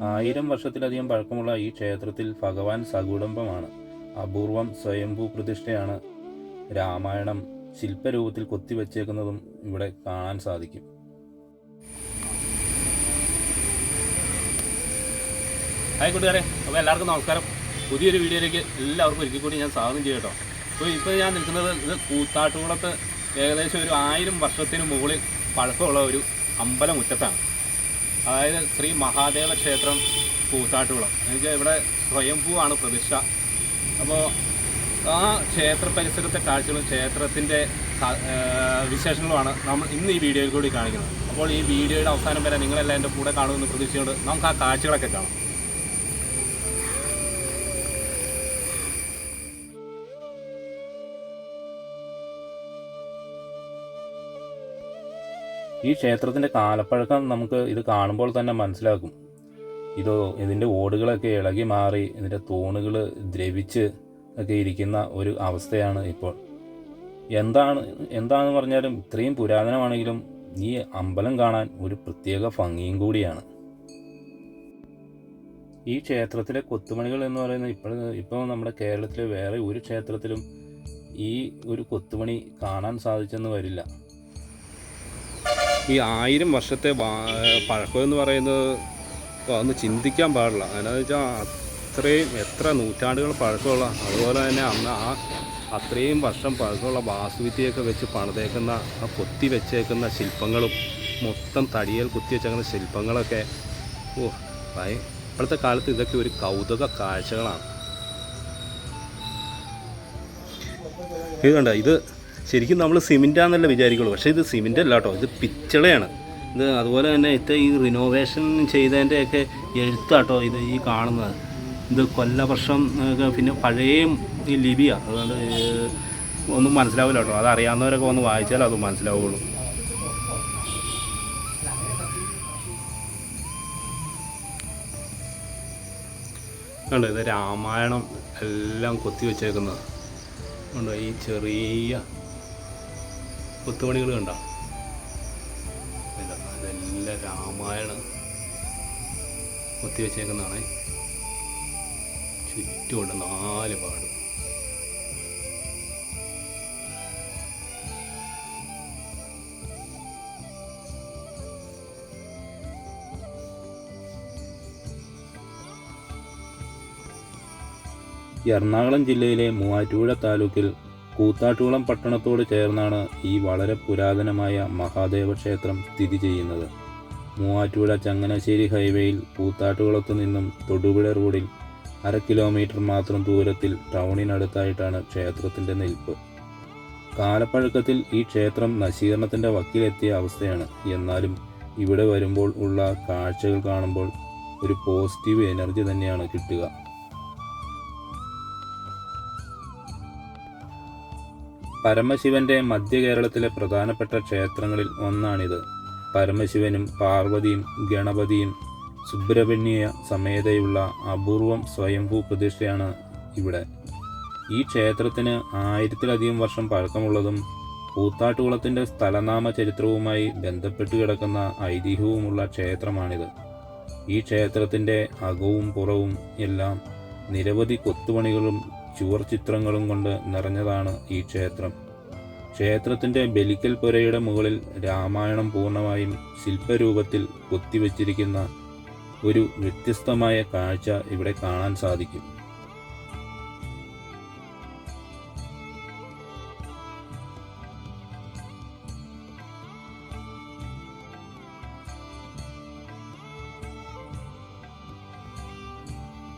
ആയിരം വർഷത്തിലധികം പഴക്കമുള്ള ഈ ക്ഷേത്രത്തിൽ ഭഗവാൻ സകുടുംബമാണ്. അപൂർവം സ്വയംഭൂ പ്രതിഷ്ഠയാണ്. രാമായണം ശില്പരൂപത്തിൽ കൊത്തിവെച്ചേക്കുന്നതും ഇവിടെ കാണാൻ സാധിക്കും. ഹായ് കൂട്ടുകാരെ അപ്പോൾ എല്ലാവർക്കും നമസ്കാരം. പുതിയൊരു വീഡിയോയിലേക്ക് എല്ലാവർക്കും ഒരിക്കൽ കൂടി ഞാൻ സ്വാഗതം ചെയ്യട്ടോ അപ്പോൾ ഇപ്പോൾ ഞാൻ നിൽക്കുന്നത് ഇത് കൂത്താട്ടുകുളത്ത് ഏകദേശം ഒരു ആയിരം വർഷത്തിന് മുകളിൽ പഴക്കമുള്ള ഒരു അമ്പലമുറ്റത്താണ് അതായത് ശ്രീ മഹാദേവ ക്ഷേത്രം കൂത്താട്ടുകുളം എനിക്ക് ഇവിടെ സ്വയംഭൂവാണ് പ്രതിഷ്ഠ. അപ്പോൾ ആ ക്ഷേത്ര പരിസരത്തെ കാഴ്ചകളും ക്ഷേത്രത്തിന്റെ വിശേഷങ്ങളുമാണ് നമ്മൾ ഇന്ന് ഈ വീഡിയോയിൽ കൂടി കാണിക്കുന്നത്. അപ്പോൾ ഈ വീഡിയോയുടെ അവസാനം വരെ നിങ്ങളെല്ലാം എന്റെ കൂടെ കാണുമെന്ന് പ്രതീക്ഷയോട് നമുക്ക് ആ കാഴ്ചകളൊക്കെ കാണാം. ഈ ക്ഷേത്രത്തിന്റെ കാലപ്പഴക്കം നമുക്ക് ഇത് കാണുമ്പോൾ തന്നെ മനസ്സിലാക്കും ഇത് ഇതിന്റെ ഓടുകളൊക്കെ ഇളകി മാറി ഇതിന്റെ തൂണുകൾ ദ്രവിച്ച് ഒക്കെ ഇരിക്കുന്ന ഒരു അവസ്ഥയാണ് ഇപ്പോൾ. എന്താണ് എന്താണെന്ന് പറഞ്ഞാലും ഇത്രയും പുരാതനമാണെങ്കിലും ഈ അമ്പലം കാണാൻ ഒരു പ്രത്യേക ഭംഗിയും കൂടിയാണ്. ഈ ക്ഷേത്രത്തിലെ കൊത്തുപണികൾ എന്ന് പറയുന്നത് ഇപ്പോൾ ഇപ്പോൾ നമ്മുടെ കേരളത്തിലെ വേറെ ഒരു ക്ഷേത്രത്തിലും ഈ ഒരു കൊത്തുപണി കാണാൻ സാധിച്ചെന്ന് വരില്ല. ഈ ആയിരം വർഷത്തെ പഴക്കം എന്ന് പറയുന്നത് ഒന്ന് ചിന്തിക്കാൻ പാടില്ല. അതിനെന്ന് വെച്ചാൽ അത്രയും എത്ര നൂറ്റാണ്ടുകൾ പഴക്കമുള്ള അതുപോലെ തന്നെ അന്ന് ആ അത്രയും വർഷം പഴക്കമുള്ള വാസ്തുവിദ്യയൊക്കെ വെച്ച് പണിതേക്കുന്ന ആ കൊത്തി വെച്ചേക്കുന്ന ശില്പങ്ങളും മൊത്തം തടിയൽ കുത്തി വെച്ചേക്കുന്ന ശില്പങ്ങളൊക്കെ ഓ ഇപ്പോഴത്തെ കാലത്ത് ഇതൊക്കെ ഒരു കൗതുക കാഴ്ചകളാണ്. ഇത് കണ്ട? ഇത് ശരിക്കും നമ്മൾ സിമെന്റാന്നല്ല വിചാരിക്കുള്ളൂ. പക്ഷേ ഇത് സിമെന്റ് അല്ല കേട്ടോ ഇത് പിച്ചളയാണ്. ഇത് അതുപോലെ തന്നെ ഇത്തെ ഈ റിനോവേഷൻ ചെയ്തതിന്റെയൊക്കെ എഴുത്താട്ടോ ഇത് ഈ കാണുന്നത്. ഇത് കൊല്ലവർഷം പിന്നെ പഴയ ഈ ലിപിയ അതുകൊണ്ട് ഒന്നും മനസ്സിലാവില്ല കേട്ടോ അതറിയാവുന്നവരൊക്കെ ഒന്ന് വായിച്ചാൽ അത് മനസ്സിലാവുള്ളൂ. കണ്ടോ? ഇത് രാമായണം എല്ലാം കൊത്തി വെച്ചേക്കുന്നത് കണ്ടോ? ഈ ചെറിയ കൊത്തുപണികൾ കണ്ട? നല്ല അതെല്ലാം രാമായണം കൊത്തിവെച്ചേക്കുന്നതാണ്. ചുറ്റുമുണ്ട് നാല് പാട്. എറണാകുളം ജില്ലയിലെ മൂവാറ്റുപുഴ താലൂക്കിൽ കൂത്താട്ടുകുളം പട്ടണത്തോട് ചേർന്നാണ് ഈ വളരെ പുരാതനമായ മഹാദേവ ക്ഷേത്രം സ്ഥിതി ചെയ്യുന്നത്. മൂവാറ്റുപുഴ ചങ്ങനാശ്ശേരി ഹൈവേയിൽ കൂത്താട്ടുകുളത്തു നിന്നും തൊടുപുഴ റോഡിൽ അര കിലോമീറ്റർ മാത്രം ദൂരത്തിൽ ടൗണിനടുത്തായിട്ടാണ് ക്ഷേത്രത്തിന്റെ നിൽപ്പ്. കാലപ്പഴക്കത്തിൽ ഈ ക്ഷേത്രം നശീകരണത്തിന്റെ വക്കിലെത്തിയ അവസ്ഥയാണ്. എന്നാലും ഇവിടെ വരുമ്പോൾ ഉള്ള കാഴ്ചകൾ കാണുമ്പോൾ ഒരു പോസിറ്റീവ് എനർജി തന്നെയാണ് കിട്ടുക. പരമശിവന്റെ മധ്യകേരളത്തിലെ പ്രധാനപ്പെട്ട ക്ഷേത്രങ്ങളിൽ ഒന്നാണിത്. പരമശിവനും പാർവതിയും ഗണപതിയും സുബ്രഹ്മണ്യ സമേതയുള്ള അപൂർവം സ്വയംഭൂ പ്രതിഷ്ഠയാണ് ഇവിടെ. ഈ ക്ഷേത്രത്തിന് ആയിരത്തിലധികം വർഷം പഴക്കമുള്ളതും കൂത്താട്ടുകുളത്തിന്റെ സ്ഥലനാമ ചരിത്രവുമായി ബന്ധപ്പെട്ട് കിടക്കുന്ന ഐതിഹ്യവുമുള്ള ക്ഷേത്രമാണിത്. ഈ ക്ഷേത്രത്തിന്റെ അകവും പുറവും എല്ലാം നിരവധി കൊത്തുപണികളും ചുവർ ചിത്രങ്ങളും കൊണ്ട് നിറഞ്ഞതാണ് ഈ ക്ഷേത്രം. ക്ഷേത്രത്തിന്റെ ബലിക്കൽ പുരയുടെ മുകളിൽ രാമായണം പൂർണമായും ശില്പരൂപത്തിൽ കൊത്തിവെച്ചിരിക്കുന്ന ഒരു വ്യത്യസ്തമായ കാഴ്ച ഇവിടെ കാണാൻ സാധിക്കും.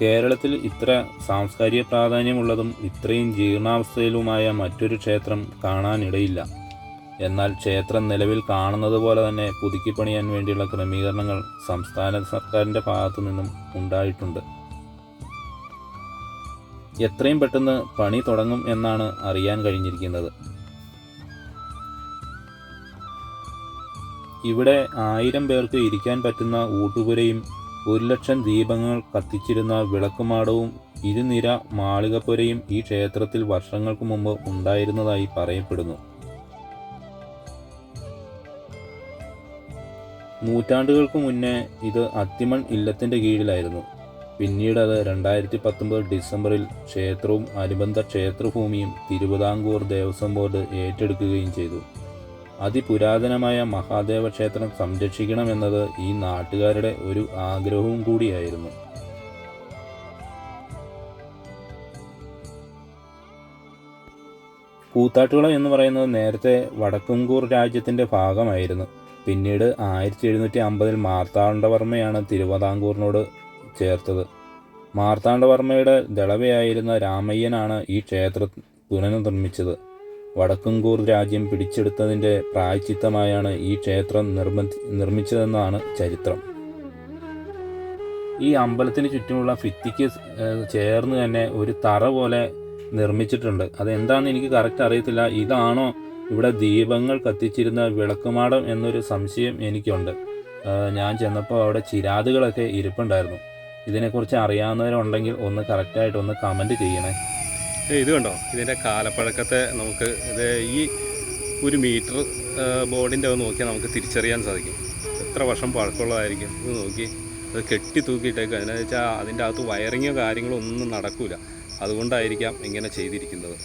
കേരളത്തിൽ ഇത്ര സാംസ്കാരിക പ്രാധാന്യമുള്ളതും ഇത്രയും ജീർണാവസ്ഥയിലുമായ മറ്റൊരു ക്ഷേത്രം കാണാനിടയില്ല. എന്നാൽ ക്ഷേത്രം നിലവിൽ കാണുന്നത് പോലെ തന്നെ പുതുക്കി പണിയാൻ വേണ്ടിയുള്ള ക്രമീകരണങ്ങൾ സംസ്ഥാന സർക്കാരിന്റെ ഭാഗത്തു നിന്നും ഉണ്ടായിട്ടുണ്ട്. എത്രയും പെട്ടെന്ന് പണി തുടങ്ങും എന്നാണ് അറിയാൻ കഴിഞ്ഞിരിക്കുന്നത്. ഇവിടെ ആയിരം പേർക്ക് ഇരിക്കാൻ പറ്റുന്ന ഊട്ടുപുരയും ഒരു ലക്ഷം ദീപങ്ങൾ കത്തിച്ചിരുന്ന വിളക്കുമാടവും ഇരുനിര മാളികപ്പുരയും ഈ ക്ഷേത്രത്തിൽ വർഷങ്ങൾക്ക് മുമ്പ് ഉണ്ടായിരുന്നതായി പറയപ്പെടുന്നു. നൂറ്റാണ്ടുകൾക്ക് മുന്നേ ഇത് അത്തിമൺ ഇല്ലത്തിന്റെ കീഴിലായിരുന്നു. പിന്നീട് അത് രണ്ടായിരത്തി പത്തൊമ്പത് ഡിസംബറിൽ ക്ഷേത്രവും അനുബന്ധ ക്ഷേത്രഭൂമിയും തിരുവിതാംകൂർ ദേവസ്വം ബോർഡ് ഏറ്റെടുക്കുകയും ചെയ്തു. അതിപുരാതനമായ മഹാദേവ ക്ഷേത്രം സംരക്ഷിക്കണമെന്നത് ഈ നാട്ടുകാരുടെ ഒരു ആഗ്രഹവും കൂടിയായിരുന്നു. കൂത്താട്ടുകുളം എന്ന് പറയുന്നത് നേരത്തെ വടക്കുംകൂർ രാജ്യത്തിന്റെ ഭാഗമായിരുന്നു. പിന്നീട് ആയിരത്തി എഴുന്നൂറ്റി അമ്പതിൽ മാർത്താണ്ഡവർമ്മയാണ് തിരുവിതാംകൂറിനോട് ചേർത്തത്. മാർത്താണ്ഡവർമ്മയുടെ ദളവയായിരുന്ന രാമയ്യനാണ് ഈ ക്ഷേത്രം പുനർനിർമ്മിച്ചത്. വടക്കുംകൂർ രാജ്യം പിടിച്ചെടുത്തതിന്റെ പ്രായച്ചിത്തമായാണ് ഈ ക്ഷേത്രം നിർമ്മി നിർമ്മിച്ചതെന്നാണ് ചരിത്രം. ഈ അമ്പലത്തിന് ചുറ്റുമുള്ള ഭിത്തിക്ക് ചേർന്ന് തന്നെ ഒരു തറ പോലെ നിർമ്മിച്ചിട്ടുണ്ട്. അതെന്താണെന്ന് എനിക്ക് കറക്റ്റ് അറിയത്തില്ല. ഇതാണോ ഇവിടെ ദീപങ്ങൾ കത്തിച്ചിരുന്ന വിളക്കുമാടം എന്നൊരു സംശയം എനിക്കുണ്ട്. ഞാൻ ചെന്നപ്പോൾ അവിടെ ചിരാതുകളൊക്കെ ഇരിപ്പുണ്ടായിരുന്നു. ഇതിനെക്കുറിച്ച് അറിയാവുന്നവരുണ്ടെങ്കിൽ ഒന്ന് കറക്റ്റായിട്ടൊന്ന് കമന്റ് ചെയ്യണേ. ഇത് കണ്ടോ? ഇതിന്റെ കാലപ്പഴക്കത്തെ നമുക്ക് ഇത് ഈ ഒരു മീറ്റർ ബോർഡിന്റെ ഒന്ന് നോക്കിയാൽ നമുക്ക് തിരിച്ചറിയാൻ സാധിക്കും. എത്ര വർഷം പഴക്കമുള്ളതായിരിക്കും ഇത് നോക്കി അത് കെട്ടി തൂക്കിയിട്ടേക്ക്. അതിനെന്ന് വെച്ചാൽ അതിന്റെ അകത്ത് വയറിങ്ങോ കാര്യങ്ങളോ ഒന്നും നടക്കില്ല അതുകൊണ്ടായിരിക്കാം ഇങ്ങനെ ചെയ്തിരിക്കുന്നത്.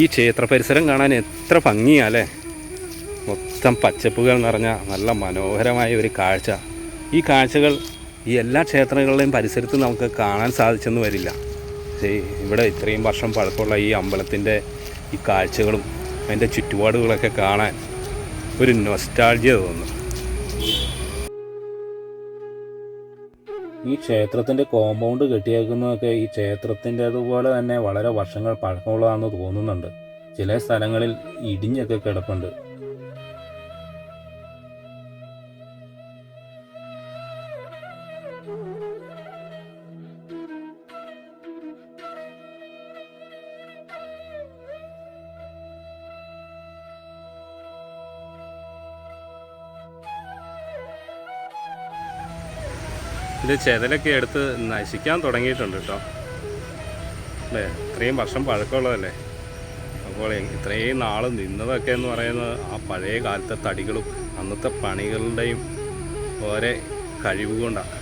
ഈ ക്ഷേത്ര പരിസരം കാണാൻ എത്ര ഭംഗിയാല്ലേ മൊത്തം പച്ചപ്പുകൾ നിറഞ്ഞ നല്ല മനോഹരമായ ഒരു കാഴ്ച. ഈ കാഴ്ചകൾ ഈ എല്ലാ ക്ഷേത്രങ്ങളുടെയും പരിസരത്ത് നമുക്ക് കാണാൻ സാധിച്ചെന്ന് വരില്ല. ഇവിടെ ഇത്രയും വർഷം പഴക്കമുള്ള ഈ അമ്പലത്തിന്റെ ഈ കാഴ്ചകളും അതിന്റെ ചുറ്റുപാടുകളൊക്കെ കാണാൻ ഒരു നൊസ്റ്റാൾജിയ തോന്നുന്നു ഈ ക്ഷേത്രത്തിന്റെ കോമ്പൗണ്ട് കെട്ടിയേക്കുന്നതൊക്കെ ഈ ക്ഷേത്രത്തിന്റെതുപോലെ തന്നെ വളരെ വർഷങ്ങൾ പഴക്കമുള്ളതാണെന്ന് തോന്നുന്നുണ്ട്. ചില സ്ഥലങ്ങളിൽ ഇടിഞ്ഞൊക്കെ കിടപ്പുണ്ട്. ഇത് ചെതലൊക്കെ എടുത്ത് നശിക്കാൻ തുടങ്ങിയിട്ടുണ്ട് കേട്ടോ. അല്ലേ? ഇത്രയും വർഷം പഴക്കമുള്ളതല്ലേ? അപ്പോൾ ഇത്രയും നാൾ നിന്നതൊക്കെ എന്ന് പറയുന്നത് ആ പഴയ കാലത്തെ തടികളും അന്നത്തെ പണികളുടെയും ഓരോ കഴിവ് കൊണ്ടാണ്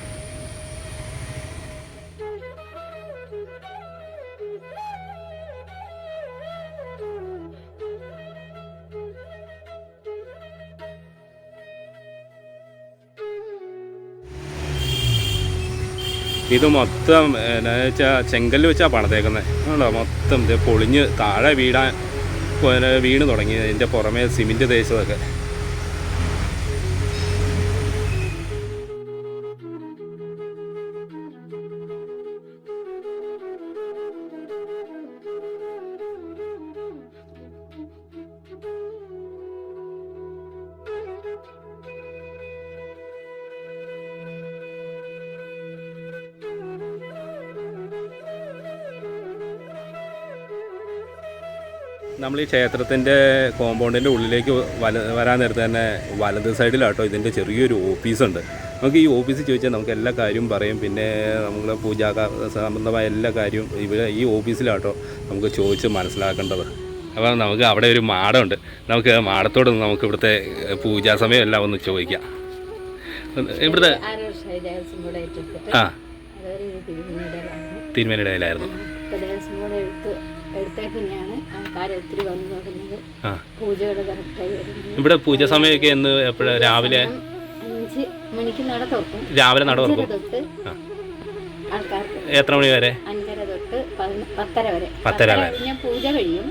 ഇത് മൊത്തം എന്നാ വെച്ചാൽ ചെങ്കല്ല് വെച്ചാൽ പണിതേക്കുന്നത് ആണോ മൊത്തം ഇത് പൊളിഞ്ഞ് താഴെ വീടാൻ വീണ് തുടങ്ങി. അതിന്റെ പുറമേ സിമെന്റ് തേച്ചതൊക്കെ. നമ്മൾ ഈ ക്ഷേത്രത്തിന്റെ കോമ്പൗണ്ടിന്റെ ഉള്ളിലേക്ക് വല വരാൻ നേരത്തെ തന്നെ വലത് സൈഡിലാട്ടോ ഇതിന്റെ ചെറിയൊരു ഓഫീസുണ്ട് നമുക്ക് ഈ ഓഫീസിൽ ചോദിച്ചാൽ നമുക്ക് എല്ലാ കാര്യവും പറയും. പിന്നെ നമ്മൾ പൂജാ സംബന്ധമായ എല്ലാ കാര്യവും ഇവിടെ ഈ ഓഫീസിലാട്ടോ നമുക്ക് ചോദിച്ച് മനസ്സിലാക്കേണ്ടത്. അപ്പോൾ നമുക്ക് അവിടെ ഒരു മാടമുണ്ട്. നമുക്ക് മാടത്തോട് നമുക്ക് ഇവിടുത്തെ പൂജാ സമയം എല്ലാം ഒന്ന് ചോദിക്കാം. ഇവിടുത്തെ ആ. തിരുമേനിയുടെ കയ്യിലായിരുന്നു ഇപ്പൊ വന്ന് നോക്കുന്നത് പൂജകൾ കറക്റ്റായി ഇവിടെ പൂജ സമയമൊക്കെ എന്ന് എപ്പോഴാണ് രാവിലെ? അഞ്ച് മണിക്ക് നട തുറക്കും. രാവിലെ നട തുറക്കും. തൊട്ട് ആൾക്കാർക്ക് എത്ര മണി വരെ? അഞ്ചര തൊട്ട് പത്തര വരെ. പത്തര വരെ. കഴിഞ്ഞാൽ പൂജ കഴിയും.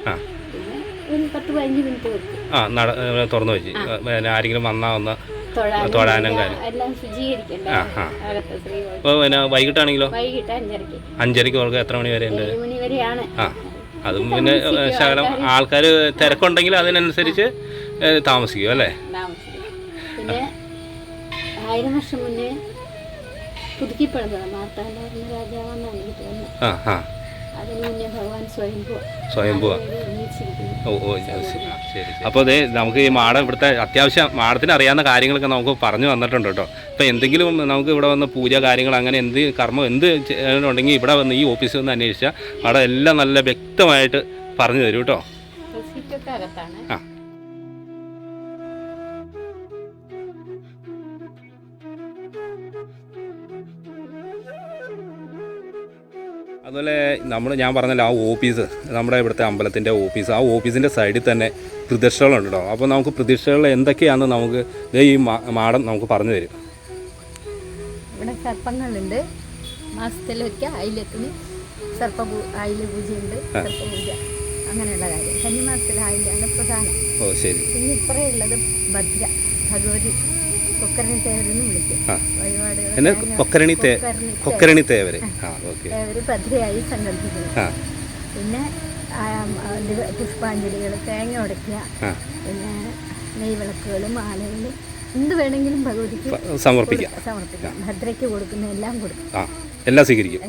പിന്നെ ഒരു പത്ത് പതിനഞ്ച് മിനിറ്റ് വെക്കും. ആ നട തുറന്നു വെച്ച്. പിന്നെ ആരെങ്കിലും വന്നാ ഒന്ന് തൊഴാനും പിന്നെ വൈകിട്ടാണെങ്കിലോ? വൈകിട്ട് അഞ്ചരക്ക് അഞ്ചരക്ക് എത്ര മണി വരെ ഉണ്ട്? മണി വരെയാണ്. ആ. അതും പിന്നെ ശകലം ആൾക്കാർ തിരക്കുണ്ടെങ്കിൽ അതിനനുസരിച്ച് താമസിക്കും അല്ലേ? പിന്നെ ആയിരം വർഷം മുന്നേ പുതുക്കിപ്പണിതതാണ് മാർത്താണ്ഡ രാജാവെന്നാണ് എനിക്ക് തോന്നുന്നത് സ്വയംഭൂ. ഓ ഓ ശരി. അപ്പോൾ അതെ നമുക്ക് ഈ മാടം ഇവിടുത്തെ അത്യാവശ്യം മാടത്തിന് അറിയാവുന്ന കാര്യങ്ങളൊക്കെ നമുക്ക് പറഞ്ഞു തന്നിട്ടുണ്ട് കേട്ടോ. അപ്പോൾ എന്തെങ്കിലും നമുക്ക് ഇവിടെ വന്ന് പൂജ കാര്യങ്ങൾ അങ്ങനെ എന്ത് കർമ്മം എന്ത് ഉണ്ടെങ്കിൽ ഇവിടെ വന്ന് ഈ ഓഫീസിൽ വന്ന് അന്വേഷിച്ചാൽ അവിടെ എല്ലാം നല്ല വ്യക്തമായിട്ട് പറഞ്ഞു തരും കേട്ടോ. ആ. അതുപോലെ നമ്മൾ ഞാൻ പറഞ്ഞല്ലോ ആ ഓഫീസ് നമ്മുടെ ഇവിടുത്തെ അമ്പലത്തിന്റെ ഓഫീസ് ആ ഓഫീസിന്റെ സൈഡിൽ തന്നെ പ്രതിഷ്ഠകളുണ്ട് കേട്ടോ അപ്പോൾ നമുക്ക് പ്രതീക്ഷകൾ എന്തൊക്കെയാണെന്ന് നമുക്ക് ഈ മാടം മാഡം നമുക്ക് പറഞ്ഞു തരും. ഇവിടെ സർപ്പങ്ങളുണ്ട്. മാസത്തിലൊക്കെ അയിലത്തിന് സർപ്പ അയില പൂജയുണ്ട് സർപ്പപൂജ അങ്ങനെയുള്ള കാര്യം. കന്നിമാസത്തിൽ അയിലാണ് പ്രധാനം. ഓ ശരി. പിന്നെ ഇത്രയുള്ളത് ഭദ്ര ഭഗവതി എന്നെ കൊക്കരണി കൊക്കരണി തേവര്. ആ. ഓക്കെ. തേവര് ഭദ്രയായി സങ്കല്പിക്കുന്നു പിന്നെ പുഷ്പാഞ്ജലികൾ തേങ്ങ ഉടയ്ക്കുക പിന്നെ നെയ്വിളക്കുകൾ മാലകൾ എന്ത് വേണമെങ്കിലും ഭഗവതിക്ക് സമർപ്പിക്കാം. സമർപ്പിക്കാം. ഭദ്രയ്ക്ക് കൊടുക്കുന്ന എല്ലാം കൊടുക്കും. ആ. എല്ലാം സ്വീകരിക്കും.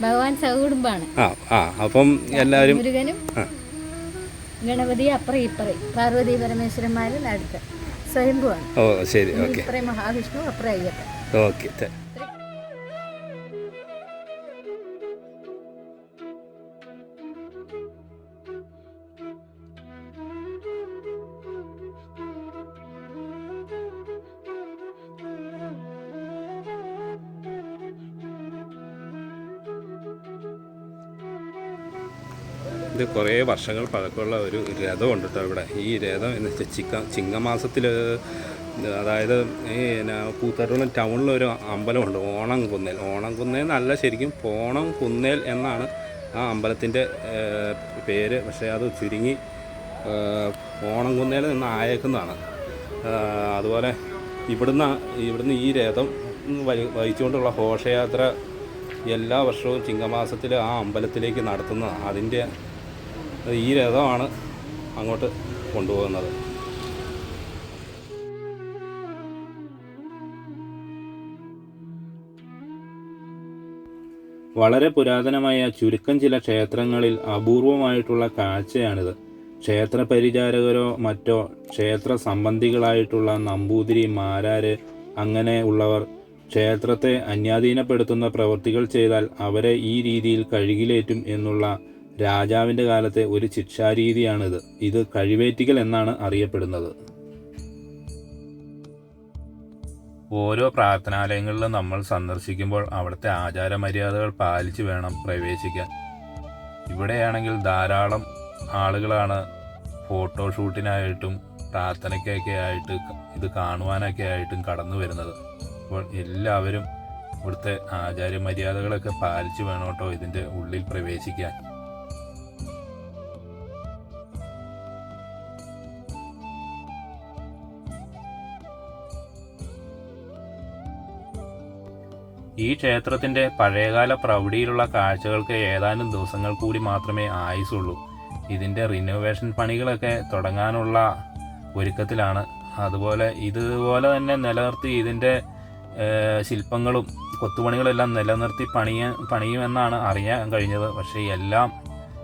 ഭഗവാൻ സഹകുടുംബാണ് ആ ആ. അപ്പം എല്ലാവരും മുരുകനും. ഗണപതി അപ്പറ ഇപ്പറ. പാർവതി പരമേശ്വരന്മാരും അടുത്ത് സ്വയംഭുവാണ്. ഓ ശരി ഓക്കെ. ഇപ്പറ മഹാവിഷ്ണു അപ്പറ അയ്യപ്പൻ ഓക്കെ ഇത് കുറേ വർഷങ്ങൾ പഴക്കമുള്ള ഒരു രഥമുണ്ട് കേട്ടോ ഇവിടെ. ഈ രഥം എന്ന് വെച്ചാൽ ചിക്ക ചിങ്ങമാസത്തിൽ അതായത് ഈ കൂത്താട്ടുകുളം ടൗണിലൊരു അമ്പലമുണ്ട്. ഓണം കുന്നേൽ. ഓണം കുന്നേൽ നല്ല ശരിക്കും പോണം കുന്നേൽ എന്നാണ് ആ അമ്പലത്തിന്റെ പേര്. പക്ഷേ അത് ചുരുങ്ങി ഓണം കുന്നേൽ നിന്ന് ആയേക്കുന്നതാണ്. അതുപോലെ ഇവിടുന്ന് ഇവിടുന്ന് ഈ രഥം വഹി- വഹിച്ചുകൊണ്ടുള്ള ഘോഷയാത്ര എല്ലാ വർഷവും ചിങ്ങമാസത്തിൽ ആ അമ്പലത്തിലേക്ക് നടത്തുന്ന അതിന്റെ ഈ രഥമാണ് അങ്ങോട്ട് കൊണ്ടുപോകുന്നത്. വളരെ പുരാതനമായ ചുരുക്കം ചില ക്ഷേത്രങ്ങളിൽ അപൂർവമായിട്ടുള്ള കാഴ്ചയാണിത്. ക്ഷേത്ര പരിചാരകരോ മറ്റോ ക്ഷേത്ര സംബന്ധികളായിട്ടുള്ള നമ്പൂതിരി മാരാര് അങ്ങനെ ഉള്ളവർ ക്ഷേത്രത്തെ അന്യാധീനപ്പെടുത്തുന്ന പ്രവൃത്തികൾ ചെയ്താൽ അവരെ ഈ രീതിയിൽ കഴുകിലേറ്റും എന്നുള്ള രാജാവിന്റെ കാലത്തെ ഒരു ശിക്ഷാരീതിയാണിത്. ഇത് കഴിവേറ്റിക്കൽ എന്നാണ് അറിയപ്പെടുന്നത്. ഓരോ പ്രാർത്ഥനാലയങ്ങളിലും നമ്മൾ സന്ദർശിക്കുമ്പോൾ അവിടുത്തെ ആചാരമര്യാദകൾ പാലിച്ചു വേണം പ്രവേശിക്കാൻ. ഇവിടെയാണെങ്കിൽ ധാരാളം ആളുകളാണ് ഫോട്ടോഷൂട്ടിനായിട്ടും പ്രാർത്ഥനയ്ക്കൊക്കെ ആയിട്ട് ഇത് കാണുവാനൊക്കെ ആയിട്ടും കടന്നു വരുന്നത്. അപ്പോൾ എല്ലാവരും ഇവിടുത്തെ ആചാരമര്യാദകളൊക്കെ പാലിച്ചു വേണം കേട്ടോ ഇതിന്റെ ഉള്ളിൽ പ്രവേശിക്കാൻ. ഈ ക്ഷേത്രത്തിന്റെ പഴയകാല പ്രൗഢിയിലുള്ള കാഴ്ചകൾക്ക് ഏതാനും ദിവസങ്ങൾ കൂടി മാത്രമേ ആയുസുള്ളൂ. ഇതിന്റെ റിനോവേഷൻ പണികളൊക്കെ തുടങ്ങാനുള്ള ഒരുക്കത്തിലാണ്. അതുപോലെ ഇതുപോലെ തന്നെ നിലനിർത്തി ഇതിന്റെ ഏഹ്, ശില്പങ്ങളും കൊത്തുപണികളെല്ലാം നിലനിർത്തി പണിയ പണിയുമെന്നാണ് അറിയാൻ കഴിഞ്ഞത്. പക്ഷേ എല്ലാം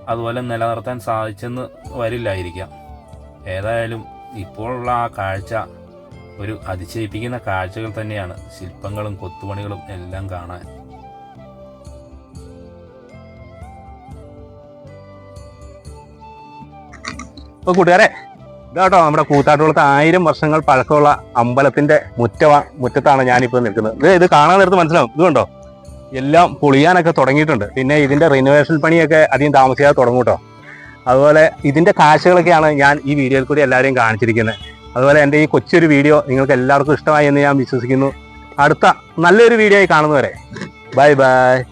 അതുപോലെ നിലനിർത്താൻ സാധിച്ചെന്ന് വരില്ലായിരിക്കാം. ഏതായാലും ഇപ്പോഴുള്ള ആ കാഴ്ച ഒരു അതിശയിപ്പിക്കുന്ന കാഴ്ചകൾ തന്നെയാണ് ശില്പങ്ങളും കൊത്തുപണികളും എല്ലാം കാണാൻ. അപ്പോൾ കൂട്ടുകാരെ ഇതാട്ടോ നമ്മുടെ കൂത്താട്ടുകുളത്ത് ആയിരം വർഷങ്ങൾ പഴക്കമുള്ള അമ്പലത്തിന്റെ മുറ്റ മുറ്റത്താണ് ഞാനിപ്പോൾ നിൽക്കുന്നത്. ഇത് ഇത് കാണാൻ നേരത്ത് മനസ്സിലാവും. ഇതുണ്ടോ എല്ലാം പൊളിയാനൊക്കെ തുടങ്ങിയിട്ടുണ്ട്. പിന്നെ ഇതിന്റെ റിനോവേഷൻ പണിയൊക്കെ അധികം താമസിയാതെ തുടങ്ങും കേട്ടോ. അതുപോലെ ഇതിന്റെ കാഴ്ചകളൊക്കെയാണ് ഞാൻ ഈ വീഡിയോയിൽ കൂടി എല്ലാവരെയും കാണിച്ചിരിക്കുന്നത്. അതുപോലെ എന്റെ ഈ കൊച്ചൊരു വീഡിയോ നിങ്ങൾക്ക് എല്ലാവർക്കും ഇഷ്ടമായി എന്ന് ഞാൻ വിശ്വസിക്കുന്നു. അടുത്ത നല്ലൊരു വീഡിയോ ആയി കാണുന്നവരെ. Bye bye.